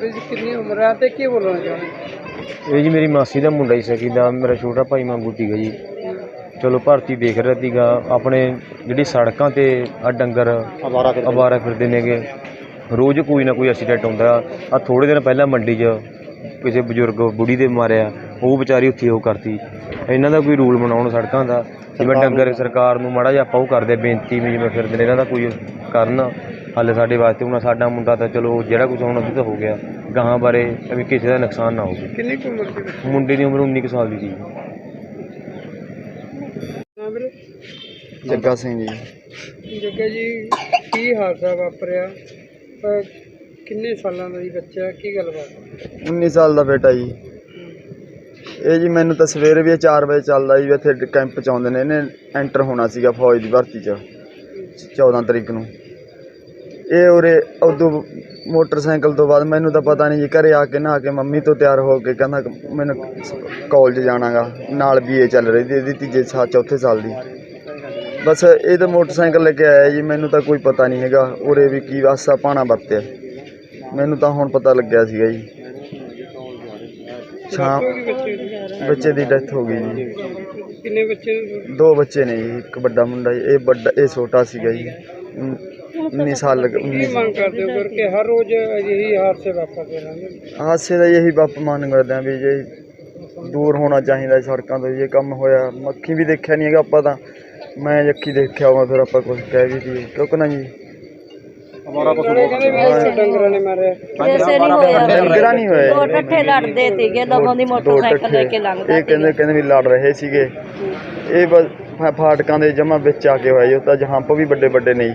ਜੀ ਕਿੰਨੀ ਉਮਰ ਹੈ ਤੇ ਕੀ ਬੋਲਣਾ ਚਾਹੁੰਦੇ ਇਹ ਜੀ ਮੇਰੀ ਮਾਸੀ ਦਾ ਮੁੰਡਾ ਹੀ ਸਕੀ ਦਾ ਮੇਰਾ ਛੋਟਾ ਭਾਈ ਮੰਗੂ ਸੀਗਾ ਜੀ। ਚਲੋ ਭਰਤੀ ਦੇਖ ਰਿਹਾ ਸੀਗਾ ਆਪਣੇ ਜਿਹੜੀ ਸੜਕਾਂ ਤੇ ਆ ਡੰਗਰ ਅਵਾਰਾ ਫਿਰਦੇ ਨੇਗੇ। ਰੋਜ਼ ਕੋਈ ਨਾ ਕੋਈ ਐਕਸੀਡੈਂਟ ਹੁੰਦਾ। ਆ ਥੋੜੇ ਦਿਨ ਪਹਿਲਾਂ ਮੰਡੀ 'ਚ ਕਿਸੇ ਬਜ਼ੁਰਗ ਬੁੜੀ ਦੇ ਮਾਰਿਆ ਉਹ ਵਿਚਾਰੀ ਉੱਥੇ ਉਹ ਕਰਤੀ। ਇਹਨਾਂ ਦਾ ਕੋਈ ਰੂਲ ਬਣਾਉਣ ਸੜਕਾਂ ਦਾ ਜਿਵੇਂ ਡੰਗਰ ਸਰਕਾਰ ਨੂੰ ਮਾੜਾ ਜਿਹਾ ਆਪਾਂ ਉਹ ਕਰਦੇ ਬੇਨਤੀ ਵੀ ਜਿਵੇਂ ਫਿਰਦੇ ਨੇ ਇਹਨਾਂ ਦਾ ਕੋਈ ਕਰਨ। ਹਾਲੇ ਸਾਡੇ ਵਾਸਤੇ ਹੁਣ ਸਾਡਾ ਮੁੰਡਾ ਤਾਂ ਚਲੋ ਜਿਹੜਾ ਕੁਝ ਹੋਣਾ ਸੀ ਤਾਂ ਹੋ ਗਿਆ। ਗਾਹਾਂ ਬਾਰੇ ਵੀ ਕਿਸੇ ਦਾ ਨੁਕਸਾਨ ਨਾ ਹੋਵੇ। ਕਿੰਨੀ ਕੁ ਉਮਰ ਦੇ ਵਿੱਚ ਮੁੰਡੇ ਦੀ ਉਮਰ 19 ਕੁ ਸਾਲ ਦੀ ਸੀ। ਹਾਂ ਵੀਰੇ। ਜੱਗਾ ਸਿੰਘ ਜੀ। ਜੱਗਾ ਜੀ ਕੀ ਹਾਦਸਾ ਵਾਪਰਿਆ? ਅਹ ਕਿੰਨੇ ਸਾਲਾਂ ਦਾ ਜੀ ਬੱਚਾ? ਕੀ ਗੱਲਬਾਤ? 19 ਸਾਲ ਦਾ ਬੇਟਾ ਜੀ। ਇਹ ਜੀ ਮੈਨੂੰ ਤਾਂ ਸਵੇਰੇ ਵੀ 4 ਵਜੇ ਚੱਲਦਾ ਜੀ ਇੱਥੇ ਕੈਂਪ ਚ ਆਉਂਦੇ ਨੇ। ਇਹਨੇ ਐਂਟਰ ਹੋਣਾ ਸੀਗਾ ਫੌਜ ਦੀ ਭਰਤੀ ਚ। 14 ਤਰੀਕ ਨੂੰ। ਇਹ ਉਰੇ ਉਦੋਂ ਮੋਟਰਸਾਈਕਲ ਤੋਂ ਬਾਅਦ ਮੈਨੂੰ ਤਾਂ ਪਤਾ ਨਹੀਂ ਜੀ ਘਰੇ ਆ ਕੇ ਨਹਾ ਕੇ ਮੰਮੀ ਤੋਂ ਤਿਆਰ ਹੋ ਕੇ ਕਹਿੰਦਾ ਕਿ ਮੈਨੂੰ ਕਾਲਜ ਜਾਣਾਗਾ ਨਾਲ ਬੀਏ ਚੱਲ ਰਹੀ ਸੀ ਇਹਦੀ ਤੀਜੇ ਸਾਲ ਚੌਥੇ ਸਾਲ ਦੀ। ਬਸ ਇਹ ਤਾਂ ਮੋਟਰਸਾਈਕਲ ਲੈ ਕੇ ਆਇਆ ਜੀ ਮੈਨੂੰ ਤਾਂ ਕੋਈ ਪਤਾ ਨਹੀਂ ਹੈਗਾ ਉਰੇ ਵੀ ਕੀ ਵਾਸਾ ਪਾਣਾ ਵਰਤਿਆ। ਮੈਨੂੰ ਤਾਂ ਹੁਣ ਪਤਾ ਲੱਗਿਆ ਸੀਗਾ ਜੀ। ਸ਼ਾਮ ਬੱਚੇ ਦੀ? ਡੈਥ ਹੋ ਗਈ ਜੀ। ਕਿੰਨੇ ਬੱਚੇ ਨੇ? ਦੋ ਬੱਚੇ ਨੇ ਜੀ ਇੱਕ ਵੱਡਾ ਮੁੰਡਾ ਇਹ ਵੱਡਾ ਇਹ ਛੋਟਾ ਸੀਗਾ ਜੀ। 19 ਸਾਲ ਕੀ 19 ਮੰਗ ਕਰਦੇ ਹੋ? ਕਰਕੇ ਹਰ ਰੋਜ਼ ਅਜਿਹੀ ਹਾਦਸੇ ਵਾਪਰਦੇ ਰਹਿੰਦੇ ਨੇ? ਹਾਦਸੇ ਦਾ ਇਹੀ ਬੱਪ ਮੰਨ ਕਰਦੇ ਆ ਵੀ ਜੇ ਦੂਰ ਹੋਣਾ ਚਾਹੀਦਾ ਸੜਕਾਂ ਤੋਂ ਇਹ ਕੰਮ ਹੋਇਆ ਮੱਖੀ ਵੀ ਦੇਖਿਆ ਨਹੀਂ ਹੈਗਾ ਆਪਾਂ ਤਾਂ। ਮੈਂ ਅੱਖੀ ਦੇਖਿਆ ਹੋਇਆ ਫਿਰ ਆਪਾਂ ਕੁਝ ਕਹਿ ਵੀ ਦਈਏ। ਕਿਉਂਕਿ ਨਾ ਜੀ। ਨਾਲੇ ਕਹਿੰਦੇ ਵੀ ਇੱਥੇ ਡੰਗਰਾਂ ਨੇ ਮਾਰਿਆ ਨਹੀਂ ਹੋਇਆ ਡੰਗਰਾ ਨਹੀਂ ਹੋਇਆ ਦੋ ਜੀ। ਠੱਠੇ ਲੜਦੇ ਸੀਗੇ ਲੋਕਾਂ ਦੀ ਮੋਟਰਸਾਈਕਲ ਲੈ ਟੱਠੇ। ਕੇ ਲੰਘਦਾ ਇਹ ਕਹਿੰਦੇ ਕਹਿੰਦੇ ਵੀ ਲੜ ਰਹੇ ਸੀਗੇ। ਇਹ ਬਸ ਫਾਟਕਾਂ ਦੇ ਜਮਾ ਵਿੱਚ ਆ ਕੇ ਹੋਇਆ ਜੀ, ਉਹ ਤਾਂ ਜਹਾਂਪ ਵੀ ਵੱਡੇ ਵੱਡੇ ਨਹੀਂ